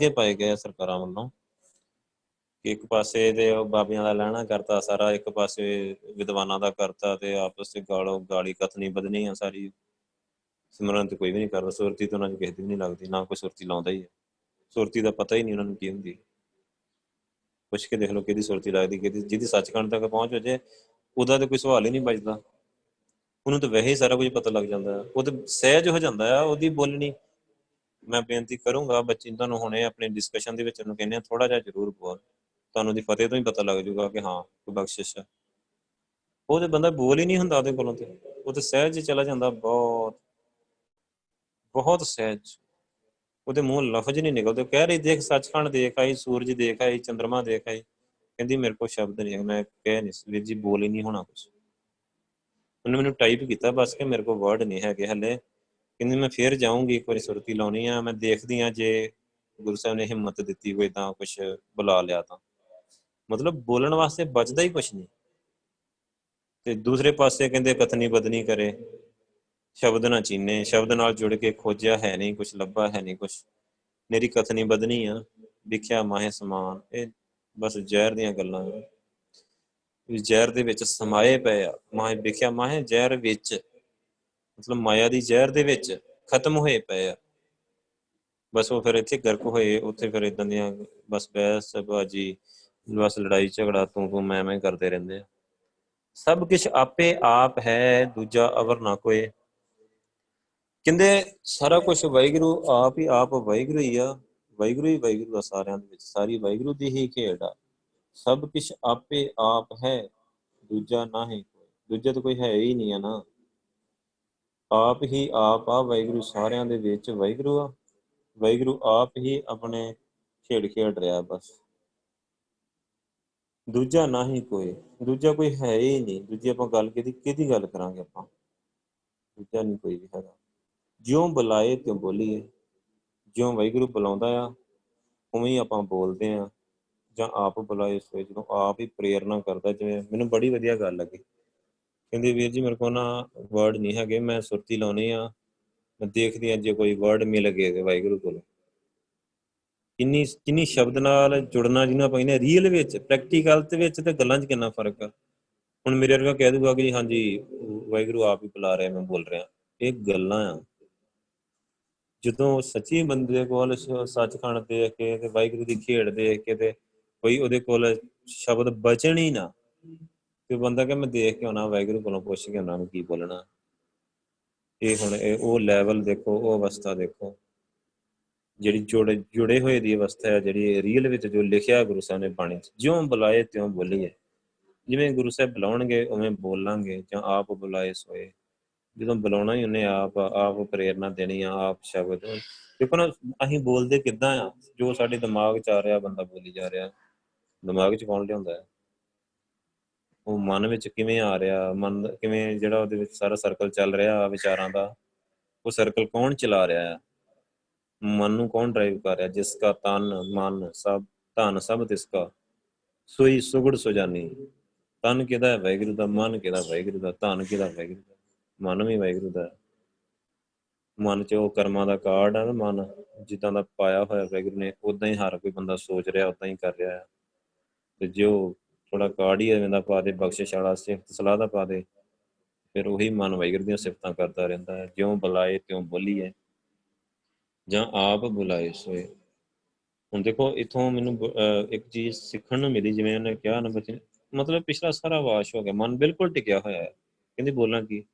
ਕੇ ਪਾਏ ਗਏ ਆ ਸਰਕਾਰਾਂ ਵੱਲੋਂ ਕਿ ਇੱਕ ਪਾਸੇ ਤੇ ਬਾਬਿਆਂ ਦਾ ਲੈਣਾ ਕਰਤਾ ਸਾਰਾ, ਇੱਕ ਪਾਸੇ ਵਿਦਵਾਨਾਂ ਦਾ ਕਰਤਾ ਤੇ ਆਪਸ ਵਿੱਚ ਗਾਲੋ ਗਾਲੀ ਕਥਨੀ ਬਦਨੀ ਆ ਸਾਰੀ। ਸਿਮਰਨ ਤੇ ਕੋਈ ਵੀ ਨਹੀਂ ਕਰਦਾ, ਸੁਰਤੀ ਤਾਂ ਉਹਨਾਂ ਨੂੰ ਕਿਸੇ ਦੀ ਨਹੀਂ ਲੱਗਦੀ, ਨਾ ਕੋਈ ਸੁਰਤੀ ਲਾਉਂਦਾ ਹੀ ਹੈ ਸੁਰਤੀ ਦਾ ਪਤਾ ਹੀ ਨਹੀਂ ਉਹਨਾਂ ਨੂੰ ਕੀ ਹੁੰਦੀ। ਪੁੱਛ ਕੇ ਦੇਖ ਲਓ ਕਿਹਦੀ ਸੁਰਤੀ ਲੱਗਦੀ, ਕਿਹਦੀ, ਜਿਹਦੀ ਸੱਚਖੰਡ ਤੱਕ ਪਹੁੰਚ ਹੋ ਜੇ, ਉਹਦਾ ਤੇ ਕੋਈ ਸਵਾਲ ਹੀ ਨਹੀਂ ਬਚਦਾ ਉਹਨੂੰ ਤਾਂ ਵੈਸੇ ਹੀ ਸਾਰਾ ਕੁਝ ਪਤਾ ਲੱਗ ਜਾਂਦਾ। ਉਹ ਤਾਂ ਸਹਿਜ ਹੋ ਜਾਂਦਾ ਆ, ਉਹਦੀ ਬੋਲਣੀ। ਮੈਂ ਬੇਨਤੀ ਕਰੂੰਗਾ ਬੱਚੀ ਤੁਹਾਨੂੰ ਹੁਣੇ ਆਪਣੇ ਡਿਸਕਸ਼ਨ ਦੇ ਵਿੱਚ ਉਹਨੂੰ ਕਹਿੰਦੇ ਆ ਥੋੜਾ ਜਿਹਾ ਜ਼ਰੂਰ ਬੋਲ। ਤੁਹਾਨੂੰ ਦੀ ਫਤਿਹ ਤੋਂ ਹੀ ਪਤਾ ਲੱਗ ਜਾਊਗਾ ਕਿ ਹਾਂ, ਕੋਈ ਬਖਸ਼ਿਸ਼ ਹੈ ਉਹ ਤੇ ਬੰਦਾ ਬੋਲ ਹੀ ਨਹੀਂ ਹੁੰਦਾ ਉਹਦੇ ਕੋਲੋਂ ਤੇ। ਉਹ ਤੇ ਸਹਿਜ ਹੀ ਚਲਾ ਜਾਂਦਾ ਬਹੁਤ। ਬਹੁਤ ਸਹਿਜ। ਉਹਦੇ ਮੂੰਹ ਲਫ਼ਜ਼ ਨਹੀਂ ਨਿਕਲਦੇ। ਕਹਿ ਰਹੀ, ਦੇਖ, ਸੱਚਖੰਡ ਦੇਖ ਆਈ, ਸੂਰਜ ਦੇਖ ਆਈ ਚੰ드ਰਮਾ ਦੇਖ ਆਈ। ਕਹਿੰਦੀ, ਮੇਰੇ ਕੋਲ ਸ਼ਬਦ ਨਹੀਂ ਹੈ ਮੈਂ ਕਹਿ ਨਹੀਂ ਵੀਰ ਜੀ, ਬੋਲ ਹੀ ਨਹੀਂ ਹੋਣਾ ਕੁਝ ਉਹਨੇ ਮੈਨੂੰ ਟਾਈਪ ਕੀਤਾ, ਬਸ ਕਿ ਮੇਰੇ ਕੋਲ ਵਰਡ ਨਹੀਂ ਹੈਗੇ ਹਲੇ। ਕਹਿੰਦੇ ਮੈਂ ਫੇਰ ਜਾਊਂਗੀ, ਇੱਕ ਵਾਰੀ ਸੁਰਤੀ ਲਾਉਣੀ ਆ। ਮੈਂ ਦੇਖਦੀ ਆ ਜੇ ਗੁਰੂ ਸਾਹਿਬ ਨੇ ਹਿੰਮਤ ਦਿੱਤੀ ਕੋਈ ਤਾਂ ਕੁਝ ਬੁਲਾ ਲਿਆ ਤਾਂ। ਮਤਲਬ ਬੋਲਣ ਵਾਸਤੇ ਬਚਦਾ ਹੀ ਕੁਝ ਨਹੀਂ। ਤੇ ਦੂਸਰੇ ਪਾਸੇ ਕਹਿੰਦੇ ਕਥਨੀ ਬਦਨੀ ਕਰੇ, ਸ਼ਬਦ ਨਾ ਚੀਨੇ, ਸ਼ਬਦ ਨਾਲ ਜੁੜ ਕੇ ਖੋਜਿਆ ਹੈ ਨਹੀਂ ਕੁਝ ਲੱਭਾ ਹੈ ਨਹੀਂ ਕੁਝ ਮੇਰੀ ਕਥਨੀ ਬਦਨੀ ਆ, ਵਿਖਿਆ ਮਾਹੇ ਸਮਾਨ। ਇਹ ਬਸ ਜ਼ਹਿਰ ਦੀਆਂ ਗੱਲਾਂ ਨੇ। ਜ਼ਹਿਰ ਦੇ ਵਿੱਚ ਸਮਾਏ ਪਏ ਆ। ਮਾਹੇ, ਵਿਖਿਆ ਮਾਹੇ ਜ਼ਹਿਰ ਵਿੱਚ। ਮਤਲਬ ਮਾਇਆ ਦੀ ਜ਼ਹਿਰ ਦੇ ਵਿੱਚ ਖਤਮ ਹੋਏ ਪਏ ਆ। ਬਸ ਉਹ ਫਿਰ ਇੱਥੇ ਗਰਕ ਹੋਏ, ਉੱਥੇ ਫਿਰ ਇਦਾਂ ਦੀਆਂ ਬਸ ਬਹਿਸ, ਬਾਜੀ, ਬਸ ਲੜਾਈ ਝਗੜਾ ਤੂੰ ਤੂੰ ਮੈਂ ਮੈਂ ਕਰਦੇ ਰਹਿੰਦੇ ਆ। ਸਭ ਕੁਝ ਆਪੇ ਆਪ ਹੈ, ਦੂਜਾ ਅਵਰ ਨਾ ਕੋਏ ਕਹਿੰਦੇ ਸਾਰਾ ਕੁਝ ਵਾਹਿਗੁਰੂ ਆਪ ਹੀ ਆਪ ਵਾਹਿਗੁਰੂ ਹੀ ਆ। ਵਾਹਿਗੁਰੂ ਹੀ ਵਾਹਿਗੁਰੂ ਦਾ ਸਾਰਿਆਂ ਦੇ ਵਿੱਚ, ਸਾਰੀ ਵਾਹਿਗੁਰੂ ਦੀ ਹੀ ਖੇਡ ਆ। ਸਭ ਕੁਝ ਆਪੇ ਆਪ ਹੈ, ਦੂਜਾ ਨਾ ਨਹੀਂ ਕੋਈ। ਦੂਜਾ ਤਾਂ ਕੋਈ ਹੈ ਹੀ ਨਹੀਂ ਆ ਨਾ। ਆਪ ਹੀ ਆਪ ਆ, ਵਾਹਿਗੁਰੂ ਸਾਰਿਆਂ ਦੇ ਵਿੱਚ ਵਾਹਿਗੁਰੂ ਆ। ਵਾਹਿਗੁਰੂ ਆਪ ਹੀ ਆਪਣੇ ਖੇਡ ਖੇਡ ਰਿਹਾ ਬਸ। ਦੂਜਾ ਨਹੀਂ ਕੋਈ, ਦੂਜਾ ਕੋਈ ਹੈ ਹੀ ਨਹੀਂ। ਦੂਜੀ ਆਪਾਂ ਗੱਲ ਕਿਹਦੀ ਕਿਹਦੀ ਗੱਲ ਕਰਾਂਗੇ ਆਪਾਂ? ਦੂਜਾ ਨਹੀਂ ਕੋਈ ਵੀ ਹੈਗਾ। ਜਿਉਂ ਬੁਲਾਏ ਤਿਉਂ ਬੋਲੀਏ। ਜਿਉਂ ਵਾਹਿਗੁਰੂ ਬੁਲਾਉਂਦਾ ਆ, ਉਵੇਂ ਹੀ ਆਪਾਂ ਬੋਲਦੇ ਆ। ਜਾਂ ਆਪ ਬੁਲਾਏ ਸੋਏ ਜਦੋਂ ਆਪ ਹੀ ਪ੍ਰੇਰਨਾ ਕਰਦਾ, ਜਿਵੇਂ ਮੈਨੂੰ ਬੜੀ ਵਧੀਆ ਗੱਲ ਲੱਗੀ। ਕਹਿੰਦੇ, ਵੀਰ ਜੀ, ਮੇਰੇ ਕੋਲ ਨਾ ਵਰਡ ਨਹੀਂ ਹੈਗੇ, ਮੈਂ ਸੁਰਤੀ ਲਾਉਣੀ ਆ। ਮੈਂ ਦੇਖਦੀ ਆ ਜੇ ਕੋਈ ਵਰਡ ਮਿਲ ਗਏ ਤੇ ਵਾਹਿਗੁਰੂ ਕੋਲੋਂ। ਕਿੰਨੀ ਕਿੰਨੀ ਸ਼ਬਦ ਨਾਲ ਜੁੜਨਾ ਜਿਹਨੂੰ ਆਪਾਂ ਰੀਅਲ ਵਿੱਚ ਪ੍ਰੈਕਟੀਕਲ ਦੇ ਵਿੱਚ ਤੇ ਗੱਲਾਂ 'ਚ ਕਿੰਨਾ ਫ਼ਰਕ ਆ। ਹੁਣ ਮੇਰੇ ਵਰਗਾ ਕਹਿ ਦੂਗਾ ਕਿ ਹਾਂਜੀ, ਵਾਹਿਗੁਰੂ ਆਪ ਹੀ ਬੁਲਾ ਰਿਹਾ, ਮੈਂ ਬੋਲ ਰਿਹਾ। ਇਹ ਗੱਲਾਂ ਆ। ਜਦੋਂ ਸੱਚੀ ਬੰਦੇ ਕੋਲ ਸ- ਸੱਚਖੰਡ ਦੇਖ ਕੇ ਤੇ ਵਾਹਿਗੁਰੂ ਦੀ ਖੇਡ ਦੇਖ ਕੇ ਤੇ ਕੋਈ ਉਹਦੇ ਕੋਲ ਸ਼ਬਦ ਬਚਣ ਹੀ ਨਾ ਤੇ ਬੰਦਾ ਕਿ ਮੈਂ ਦੇਖ ਕੇ ਆਉਣਾ, ਵਾਹਿਗੁਰੂ ਕੋਲੋਂ ਪੁੱਛ ਕੇ ਉਹਨਾਂ ਨੂੰ ਕੀ ਬੋਲਣਾ? ਇਹ ਹੁਣ ਇਹ, ਉਹ ਲੈਵਲ ਦੇਖੋ, ਉਹ ਅਵਸਥਾ ਦੇਖੋ। ਜਿਹੜੀ ਜੁੜੇ ਜੁੜੇ ਹੋਏ ਦੀ ਅਵਸਥਾ ਹੈ ਜਿਹੜੀ ਰੀਅਲ ਵਿੱਚ ਜੋ ਲਿਖਿਆ ਗੁਰੂ ਸਾਹਿਬ ਨੇ ਬਾਣੀ 'ਚ, ਜਿਉਂ ਬੁਲਾਏ ਤਿਉਂ ਬੋਲੀਏ। ਜਿਵੇਂ ਗੁਰੂ ਸਾਹਿਬ ਬੁਲਾਉਣਗੇ, ਉਵੇਂ ਬੋਲਾਂਗੇ, ਜਾਂ ਆਪ ਬੁਲਾਏ ਸੋਏ। ਜਦੋਂ ਬੁਲਾਉਣਾ ਹੀ ਉਹਨੇ ਆਪ ਆਪ ਪ੍ਰੇਰਨਾ ਦੇਣੀ ਆ, ਆਪ ਸ਼ਬਦ। ਦੇਖੋ ਨਾ, ਅਸੀਂ ਬੋਲਦੇ ਕਿੱਦਾਂ ਆ? ਜੋ ਸਾਡੇ ਦਿਮਾਗ 'ਚ ਆ ਰਿਹਾ, ਬੰਦਾ ਬੋਲੀ ਜਾ ਰਿਹਾ। ਦਿਮਾਗ 'ਚ ਕੌਣ ਲਿਆਉਂਦਾ ਹੈ? ਉਹ ਮਨ ਵਿੱਚ ਕਿਵੇਂ ਆ ਰਿਹਾ? ਮਨ ਕਿਵੇਂ ਜਿਹੜਾ ਉਹਦੇ ਵਿੱਚ ਸਾਰਾ ਸਰਕਲ ਚੱਲ ਰਿਹਾ ਵਿਚਾਰਾਂ ਦਾ? ਉਹ ਸਰਕਲ ਕੌਣ ਚਲਾ ਰਿਹਾ ਹੈ ਮਨ ਨੂੰ ਕੌਣ ਡਰਾਈਵ ਕਰ ਰਿਹਾ? ਜਿਸ ਕਾ ਤਨ, ਮਨ, ਸਭ, ਧਨ, ਸਭ ਤਿਸ ਕਾ। ਸੋਈ ਸੁਗੜ ਸੁਜਾਨੀ। ਤਨ ਕਿਹਦਾ ਹੈ? ਵਾਹਿਗੁਰੂ ਦਾ। ਮਨ ਕਿਹਦਾ ਵਾਹਿਗੁਰੂ ਦਾ। ਧਨ ਕਿਹਦਾ ਵਾਹਿਗੁਰੂ ਦਾ। ਮਨ ਵੀ ਵਾਹਿਗੁਰੂ ਦਾ ਮਨ ਚ ਉਹ ਕਰਮਾਂ ਦਾ ਕਾਰਡ ਆ ਨਾ ਮਨ। ਜਿੱਦਾਂ ਦਾ ਪਾਇਆ ਹੋਇਆ ਵਾਹਿਗੁਰੂ ਨੇ ਉਦਾਂ ਹੀ ਹਰ ਕੋਈ ਬੰਦਾ ਸੋਚ ਰਿਹਾ ਉਦਾਂ ਹੀ ਕਰ ਰਿਹਾ ਹੈ ਤੇ ਜੋ ਥੋੜਾ ਕਾਰਡ ਹੀ ਐਵੇਂ ਦਾ ਪਾ ਦੇ, ਬਖਸ਼ਿਸ਼ ਵਾਲਾ ਸਿਫਤ, ਸਲਾਹ ਦਾ ਪਾ ਦੇ। ਫਿਰ ਉਹੀ ਮਨ ਵਾਹਿਗੁਰੂ ਦੀਆਂ ਸਿਫਤਾਂ ਕਰਦਾ ਰਹਿੰਦਾ ਹੈ। ਜਿਉਂ ਬੁਲਾਏ, ਤਿਉਂ ਬੋਲੀਏ। ਜਾਂ ਆਪ ਬੁਲਾਏ ਸੋਏ। ਹੁਣ ਦੇਖੋ, ਇਥੋਂ ਮੈਨੂੰ ਬ- ਇੱਕ ਚੀਜ਼ ਸਿੱਖਣ ਨੂੰ ਮਿਲੀ, ਜਿਵੇਂ ਉਹਨੇ ਕਿਹਾ ਨਾ ਬੱਚੇ ਮਤਲਬ ਪਿਛਲਾ ਸਾਰਾ ਵਾਸ਼ ਹੋ ਗਿਆ। ਮਨ ਬਿਲਕੁਲ ਟਿਕਿਆ ਹੋਇਆ ਹੈ। ਕਹਿੰਦੀ, ਬੋਲਾਂ ਕੀ?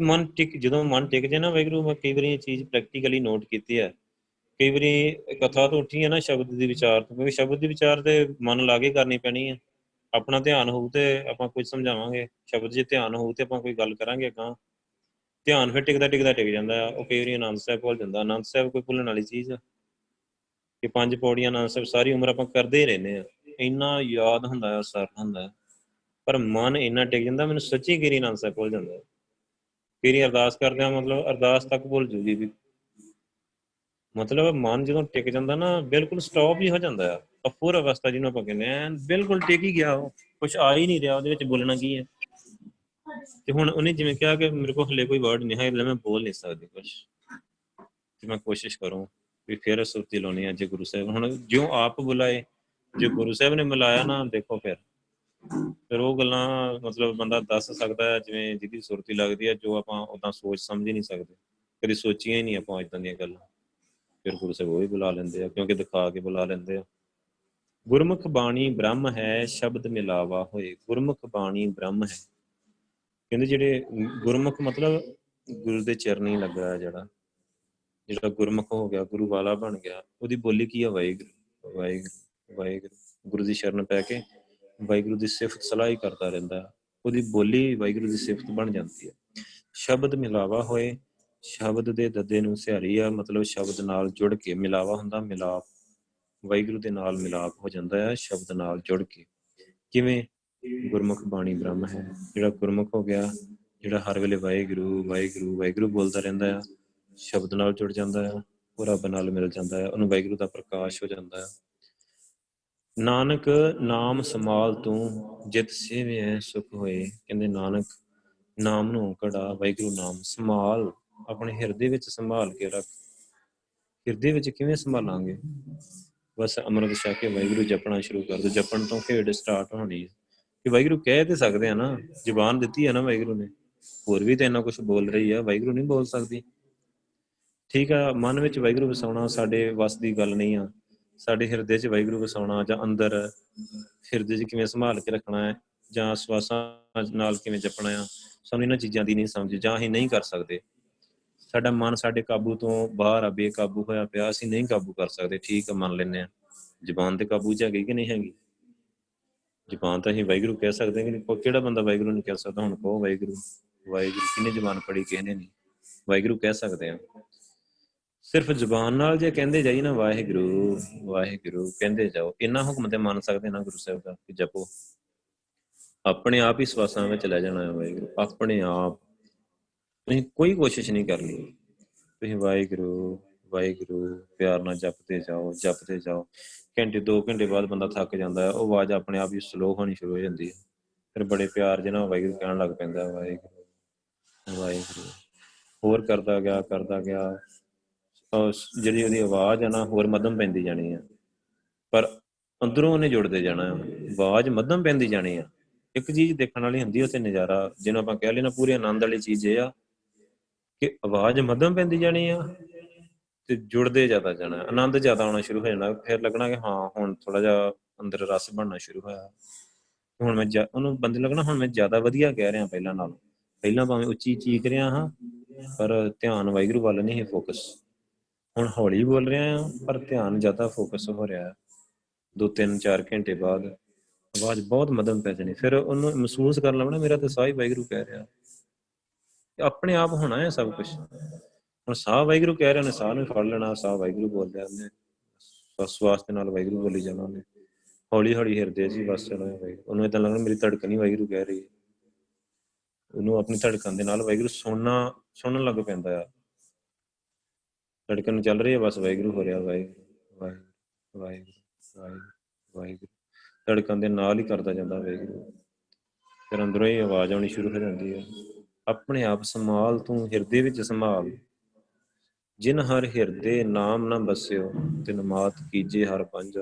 ਮਨ ਟਿਕ, ਜਦੋਂ ਮਨ ਟਿਕ ਜੇ ਨਾ ਵਾਹਿਗੁਰੂ, ਮੈਂ ਕਈ ਵਾਰੀ ਇਹ ਚੀਜ਼ ਪ੍ਰੈਕਟੀਕਲੀ ਨੋਟ ਕੀਤੀ ਹੈ। ਕਈ ਵਾਰੀ ਕਥਾ ਤੋਂ ਉੱਠੀ ਹੈ ਨਾ ਸ਼ਬਦ ਦੀ ਵਿਚਾਰ ਤੋਂ, ਕਿਉਂਕਿ ਸ਼ਬਦ ਦੀ ਵਿਚਾਰ ਤੇ ਮਨ ਲਾ ਕੇ ਕਰਨੀ ਪੈਣੀ ਹੈ। ਆਪਣਾ ਧਿਆਨ ਹੋਊ ਤੇ ਆਪਾਂ ਕੁਝ ਸਮਝਾਵਾਂਗੇ। ਸ਼ਬਦ ਜੇ ਧਿਆਨ ਹੋਊ ਤੇ ਆਪਾਂ ਕੋਈ ਗੱਲ ਕਰਾਂਗੇ ਅਗਾਂਹ। ਧਿਆਨ ਫਿਰ ਟਿਕਦਾ ਟਿਕਦਾ ਟਿਕ ਜਾਂਦਾ ਉਹ ਕਈ ਵਾਰੀ ਆਨੰਦ ਸਾਹਿਬ ਭੁੱਲ ਜਾਂਦਾ। ਆਨੰਦ ਸਾਹਿਬ ਕੋਈ ਭੁੱਲਣ ਵਾਲੀ ਚੀਜ਼ ਆ। ਕਿ ਪੰਜ ਪੌੜੀਆਂ ਆਨੰਦ ਸਾਹਿਬ, ਸਾਰੀ ਉਮਰ ਆਪਾਂ ਕਰਦੇ ਹੀ ਰਹਿੰਦੇ ਆ ਇੰਨਾ ਯਾਦ ਹੁੰਦਾ ਆ ਸਰ ਹੁੰਦਾ ਪਰ ਮਨ ਇੰਨਾ ਟਿਕ ਜਾਂਦਾ, ਮੈਨੂੰ ਸੱਚੀ ਕਿਰੀ ਆਨੰਦ ਸਾਹਿਬ ਭੁੱਲ ਜਾਂਦਾ ਕਿਰੀ ਅਰਦਾਸ ਕਰਦੇ ਆ ਮਤਲਬ ਅਰਦਾਸ ਤੱਕ ਭੁੱਲ ਜੂਗੀ ਵੀ ਮਤਲਬ ਮਨ ਜਦੋਂ ਟਿਕ ਜਾਂਦਾ ਨਾ, ਬਿਲਕੁਲ ਸਟਾਪ ਹੀ ਹੋ ਜਾਂਦਾ ਆ। ਅਪੂਰ ਅਵਸਥਾ ਜਿਹਨੂੰ ਆਪਾਂ ਕਹਿੰਦੇ ਆ, ਬਿਲਕੁਲ ਟਿਕ ਹੀ ਗਿਆ ਉਹ। ਕੁਝ ਆ ਹੀ ਨਹੀਂ ਰਿਹਾ, ਉਹਦੇ ਵਿੱਚ ਬੋਲਣਾ ਕੀ ਹੈ? ਤੇ ਹੁਣ ਉਹਨੇ ਜਿਵੇਂ ਕਿਹਾ ਕਿ ਮੇਰੇ ਕੋਲ ਹਲੇ ਕੋਈ ਵਰਡ ਨਹੀਂ ਹੈ ਲੈ ਮੈਂ ਬੋਲ ਨਹੀਂ ਸਕਦੀ ਕੁਝ ਤੇ ਮੈਂ ਕੋਸ਼ਿਸ਼ ਕਰੂੰ ਵੀ ਫਿਰ ਸੁਰਤੀ ਲਾਉਣੀ ਆ ਜੇ ਗੁਰੂ ਸਾਹਿਬ। ਹੁਣ ਜਿਉਂ ਆਪ ਬੁਲਾਏ, ਜੇ ਗੁਰੂ ਸਾਹਿਬ ਨੇ ਮਿਲਾਇਆ ਨਾ, ਦੇਖੋ ਫਿਰ। ਫਿਰ ਉਹ ਗੱਲਾਂ ਮਤਲਬ ਬੰਦਾ ਦੱਸ ਸਕਦਾ ਹੈ, ਜਿਵੇਂ ਜਿਹਦੀ ਸੁਰਤੀ ਲੱਗਦੀ ਹੈ, ਜੋ ਆਪਾਂ ਉਦਾਂ ਸੋਚ ਸਮਝ ਹੀ ਨਹੀਂ ਸਕਦੇ। ਕਦੀ ਸੋਚੀਆਂ ਹੀ ਨਹੀਂ ਆਪਾਂ ਇਦਾਂ ਦੀਆਂ ਗੱਲਾਂ। ਫਿਰ ਗੁਰੂ ਸਾਹਿਬ ਉਹ ਵੀ ਬੁਲਾ ਲੈਂਦੇ ਆ, ਕਿਉਂਕਿ ਦਿਖਾ ਕੇ ਬੁਲਾ ਲੈਂਦੇ ਆ। ਗੁਰਮੁਖ ਬਾਣੀ ਬ੍ਰਹਮ ਹੈ, ਸ਼ਬਦ ਮਿਲਾਵਾ ਹੋਏ। ਗੁਰਮੁਖ ਬਾਣੀ ਬ੍ਰਹਮ ਹੈ। ਕਹਿੰਦੇ ਜਿਹੜੇ ਗੁਰਮੁਖ ਮਤਲਬ ਗੁਰੂ ਦੇ ਚਰਨੀ ਲੱਗਾ ਜਿਹੜਾ। ਜਿਹੜਾ ਗੁਰਮੁਖ ਹੋ ਗਿਆ, ਗੁਰੂ ਵਾਲਾ ਬਣ ਗਿਆ, ਉਹਦੀ ਬੋਲੀ ਕੀ ਹੈ ਵਾਹਿਗੁਰੂ ਵਾਹਿਗੁਰੂ ਵਾਹਿਗੁਰੂ। ਗੁਰੂ ਦੀ ਸ਼ਰਨ ਪੈ ਕੇ ਵਾਹਿਗੁਰੂ ਦੀ ਸਿਫਤ ਸਲਾਹ ਹੀ ਕਰਦਾ ਰਹਿੰਦਾ। ਉਹਦੀ ਬੋਲੀ ਵਾਹਿਗੁਰੂ ਦੀ ਸਿਫਤ ਬਣ ਜਾਂਦੀ ਹੈ। ਸ਼ਬਦ ਮਿਲਾਵਾ ਹੋਏ ਸ਼ਬਦ ਦੇ ਦੱਦੇ ਨੂੰ ਸਿਹਾਰੀ ਆ, ਮਤਲਬ ਸ਼ਬਦ ਨਾਲ ਜੁੜ ਕੇ ਮਿਲਾਵਾ ਹੁੰਦਾ, ਮਿਲਾਪ, ਵਾਹਿਗੁਰੂ ਦੇ ਨਾਲ ਮਿਲਾਪ ਹੋ ਜਾਂਦਾ ਹੈ ਸ਼ਬਦ ਨਾਲ ਜੁੜ ਕੇ। ਕਿਵੇਂ? ਗੁਰਮੁਖ ਬਾਣੀ ਬ੍ਰਹਮ ਹੈ। ਜਿਹੜਾ ਗੁਰਮੁਖ ਹੋ ਗਿਆ, ਜਿਹੜਾ ਹਰ ਵੇਲੇ ਵਾਹਿਗੁਰੂ ਵਾਹਿਗੁਰੂ ਵਾਹਿਗੁਰੂ ਬੋਲਦਾ ਰਹਿੰਦਾ ਆ, ਸ਼ਬਦ ਨਾਲ ਜੁੜ ਜਾਂਦਾ ਆ, ਉਹ ਰੱਬ ਨਾਲ ਮਿਲ ਜਾਂਦਾ ਹੈ ਉਹਨੂੰ ਵਾਹਿਗੁਰੂ ਦਾ ਪ੍ਰਕਾਸ਼ ਹੋ ਜਾਂਦਾ ਹੈ ਨਾਨਕ ਨਾਮ ਸਮਾਲ ਤੂੰ, ਜਿਤ ਸੇਵਿਐ ਸੁਖ ਹੋਏ, ਕਹਿੰਦੇ ਨਾਨਕ ਨਾਮ ਨੂੰ ਕੜਾ, ਵਾਹਿਗੁਰੂ ਨਾਮ ਸਮਾਲ ਆਪਣੇ ਹਿਰਦੇ ਵਿੱਚ ਸੰਭਾਲ ਕੇ ਰੱਖ। ਹਿਰਦੇ ਵਿੱਚ ਕਿਵੇਂ ਸੰਭਾਲਾਂਗੇ? ਬਸ ਅੰਮ੍ਰਿਤ ਛਕ ਕੇ ਵਾਹਿਗੁਰੂ ਜਪਣਾ ਸ਼ੁਰੂ ਕਰ ਦੋ। ਜਪਣ ਤੋਂ ਖੇਡ ਸਟਾਰਟ ਹੋਣੀ ਹੈ। ਕਿ ਵਾਹਿਗੁਰੂ ਕਹਿ ਤੇ ਸਕਦੇ ਆ ਨਾ, ਜ਼ੁਬਾਨ ਦਿੱਤੀ ਹੈ ਨਾ ਵਾਹਿਗੁਰੂ ਨੇ। ਹੋਰ ਵੀ ਤਾਂ ਇੰਨਾ ਕੁਝ ਬੋਲ ਰਹੀ ਆ, ਵਾਹਿਗੁਰੂ ਨਹੀਂ ਬੋਲ ਸਕਦੀ। ਠੀਕ ਆ, ਮਨ ਵਿੱਚ ਵਾਹਿਗੁਰੂ ਵਸਾਉਣਾ ਸਾਡੇ ਵੱਸ ਦੀ ਗੱਲ ਨਹੀਂ ਆ। ਸਾਡੇ ਹਿਰਦੇ 'ਚ ਵਾਹਿਗੁਰੂ ਵਸਾਉਣਾ ਜਾਂ ਅੰਦਰ ਹਿਰਦੇ 'ਚ ਕਿਵੇਂ ਸੰਭਾਲ ਕੇ ਰੱਖਣਾ ਹੈ, ਜਾਂ ਸਵਾਸਾਂ ਨਾਲ ਕਿਵੇਂ ਜਪਣਾ ਆ, ਸਾਨੂੰ ਇਹਨਾਂ ਚੀਜ਼ਾਂ ਦੀ ਨਹੀਂ ਸਮਝ, ਜਾਂ ਅਸੀਂ ਨਹੀਂ ਕਰ ਸਕਦੇ। ਸਾਡਾ ਮਨ ਸਾਡੇ ਕਾਬੂ ਤੋਂ ਬਾਹਰ ਆ, ਬੇਕਾਬੂ ਹੋਇਆ ਪਿਆ, ਅਸੀਂ ਨਹੀਂ ਕਾਬੂ ਕਰ ਸਕਦੇ। ਠੀਕ ਆ, ਮੰਨ ਲੈਂਦੇ ਆ। ਜਬਾਨ ਤੇ ਕਾਬੂ 'ਚ ਹੈਗੀ ਕਿ ਨਹੀਂ ਹੈਗੀ? ਜਬਾਨ ਤਾਂ ਅਸੀਂ ਵਾਹਿਗੁਰੂ ਕਹਿ ਸਕਦੇ ਹਾਂ ਕਿ ਕਿਹੜਾ ਬੰਦਾ ਵਾਹਿਗੁਰੂ ਨੂੰ ਕਹਿ ਸਕਦਾ? ਹੁਣ ਕਹੋ ਵਾਹਿਗੁਰੂ। ਵਾਹਿਗੁਰੂ ਕਿੰਨੇ ਜਬਾਨ ਪੜੀ ਕਿਸੇ ਨੇ ਨਹੀਂ? ਵਾਹਿਗੁਰੂ ਕਹਿ ਸਕਦੇ ਆ। ਸਿਰਫ ਜਬਾਨ ਨਾਲ ਜੇ ਕਹਿੰਦੇ ਜਾਈ ਨਾ, ਵਾਹਿਗੁਰੂ ਵਾਹਿਗੁਰੂ ਕਹਿੰਦੇ ਜਾਓ। ਇੰਨਾ ਹੁਕਮ ਤੇ ਮੰਨ ਸਕਦੇ ਨਾ ਗੁਰੂ ਸਾਹਿਬ ਦਾ ਕਿ ਜਪੋ। ਆਪਣੇ ਆਪ ਹੀ ਸਵਾਸਾਂ ਵਿੱਚ ਲੈ ਜਾਣਾ ਹੈ ਵਾਹਿਗੁਰੂ। ਆਪਣੇ ਆਪ ਤੁਸੀਂ ਕੋਈ ਕੋਸ਼ਿਸ਼ ਨਹੀਂ ਕਰਨੀ ਤੁਸੀਂ ਵਾਹਿਗੁਰੂ ਵਾਹਿਗੁਰੂ, ਪਿਆਰ ਨਾਲ ਜਪਦੇ ਜਾਓ ਜਪਦੇ ਜਾਓ। ਘੰਟੇ 2 ਘੰਟੇ ਬਾਅਦ ਬੰਦਾ ਥੱਕ ਜਾਂਦਾ ਹੈ ਉਹ ਆਵਾਜ਼ ਆਪਣੇ ਆਪ ਹੀ ਸਲੋ ਹੋਣੀ ਸ਼ੁਰੂ ਹੋ ਜਾਂਦੀ ਹੈ। ਫਿਰ ਬੜੇ ਪਿਆਰ ਜਿਹਨਾਂ ਵਾਹਿਗੁਰੂ ਕਹਿਣ ਲੱਗ ਪੈਂਦਾ ਵਾਹਿਗੁਰੂ ਵਾਹਿਗੁਰੂ। ਹੋਰ ਕਰਦਾ ਗਿਆ ਕਰਦਾ ਗਿਆ। ਜਿਹੜੀ ਉਹਦੀ ਆਵਾਜ਼ ਆ ਨਾ, ਹੋਰ ਮੱਧਮ ਪੈਂਦੀ ਜਾਣੀ ਆ ਪਰ ਅੰਦਰੋਂ ਉਹਨੇ ਜੁੜਦੇ ਜਾਣਾ ਆਵਾਜ਼ ਮੱਧਮ ਪੈਂਦੀ ਜਾਣੀ ਆ ਇੱਕ ਚੀਜ਼ ਦੇਖਣ ਵਾਲੀ ਹੁੰਦੀ ਉੱਥੇ ਨਜ਼ਾਰਾ। ਜਿਹਨੂੰ ਆਪਾਂ ਕਹਿ ਲੈਣਾ ਪੂਰੇ ਆਨੰਦ ਵਾਲੀ ਚੀਜ਼ ਇਹ ਆ ਕਿ ਆਵਾਜ਼ ਮੱਧਮ ਪੈਂਦੀ ਜਾਣੀ ਆ ਤੇ ਜੁੜਦੇ ਜ਼ਿਆਦਾ ਜਾਣਾ, ਆਨੰਦ ਜ਼ਿਆਦਾ ਆਉਣਾ ਸ਼ੁਰੂ ਹੋ ਜਾਣਾ ਫਿਰ ਲੱਗਣਾ ਕਿ ਹਾਂ, ਹੁਣ ਥੋੜਾ ਜਿਹਾ ਅੰਦਰ ਰਸ ਬਣਨਾ ਸ਼ੁਰੂ ਹੋਇਆ। ਹੁਣ ਮੈਂ ਉਹਨੂੰ ਬੰਦੇ ਲੱਗਣਾ ਹੁਣ ਮੈਂ ਜ਼ਿਆਦਾ ਵਧੀਆ ਕਹਿ ਰਿਹਾ ਪਹਿਲਾਂ ਨਾਲੋਂ। ਪਹਿਲਾਂ ਭਾਵੇਂ ਉੱਚੀ ਚੀਕ ਰਿਹਾ ਹਾਂ, ਪਰ ਧਿਆਨ ਵਾਹਿਗੁਰੂ ਵੱਲ ਨਹੀਂ ਹੈ ਫੋਕਸ ਹੁਣ ਹੌਲੀ ਬੋਲ ਰਿਹਾ ਹਾਂ, ਪਰ ਧਿਆਨ ਜ਼ਿਆਦਾ ਫੋਕਸ ਹੋ ਰਿਹਾ ਹੈ। ਦੋ ਤਿੰਨ ਚਾਰ ਘੰਟੇ ਬਾਅਦ ਆਵਾਜ਼ ਬਹੁਤ ਮਦਮ ਪੈ ਜਾਣੀ, ਫਿਰ ਉਹਨੂੰ ਮਹਿਸੂਸ ਕਰਨ ਲੱਗਣਾ ਮੇਰਾ ਤਾਂ ਸਾਹ ਹੀ ਵਾਹਿਗੁਰੂ ਕਹਿ ਰਿਹਾ। ਆਪਣੇ ਆਪ ਹੋਣਾ ਹੈ ਸਭ ਕੁਝ ਹੁਣ ਸਾਹ ਵਾਹਿਗੁਰੂ ਕਹਿ ਰਿਹਾ ਨੇ, ਸਾਹ ਨੂੰ ਫੜ ਲੈਣਾ, ਸਾਹ ਵਾਹਿਗੁਰੂ ਬੋਲ ਰਿਹਾ ਉਹਨੇ। ਸਵਸ ਨਾਲ ਵਾਹਿਗੁਰੂ ਬੋਲੀ ਜਾਣਾ ਉਹਨੇ। ਹੌਲੀ ਹੌਲੀ ਹਿਰਦੇ 'ਚ ਹੀ ਵਸ ਵਾਹਿਗੁਰੂ। ਉਹਨੂੰ ਇਦਾਂ ਲੱਗਣਾ ਮੇਰੀ ਧੜਕਣ ਹੀ ਵਾਹਿਗੁਰੂ ਕਹਿ ਰਹੀ ਹੈ। ਉਹਨੂੰ ਆਪਣੀ ਧੜਕਣ ਦੇ ਨਾਲ ਵਾਹਿਗੁਰੂ ਸੁਣਨਾ ਸੁਣਨ ਲੱਗ ਪੈਂਦਾ ਆ। ਧੜਕਣ ਚੱਲ ਰਹੀ ਹੈ, ਬਸ ਵਾਹਿਗੁਰੂ ਹੋ ਰਿਹਾ ਵਾਹਿਗੁਰੂ ਵਾਹਿਗੁਰੂ ਵਾਹਿਗੁਰੂ ਵਾਹਿਗੁਰੂ ਵਾਹਿਗੁਰੂ। ਧੜਕਣ ਦੇ ਨਾਲ ਹੀ ਕਰਦਾ ਜਾਂਦਾ ਵਾਹਿਗੁਰੂ। ਫਿਰ ਅੰਦਰੋਂ ਹੀ ਆਵਾਜ਼ ਆਉਣੀ ਸ਼ੁਰੂ ਹੋ ਜਾਂਦੀ ਹੈ। ਆਪਣੇ ਆਪ ਸੰਭਾਲ ਤੂੰ ਹਿਰਦੇ ਵਿੱਚ ਸੰਭਾਲ। ਜਿਨ ਹਰ ਹਿਰਦੇ ਨਾਮ ਨਾ ਬਸਿਓ, ਤਿਨ ਮਾਤ ਕੀਜੇ ਹਰ ਪੰਜ।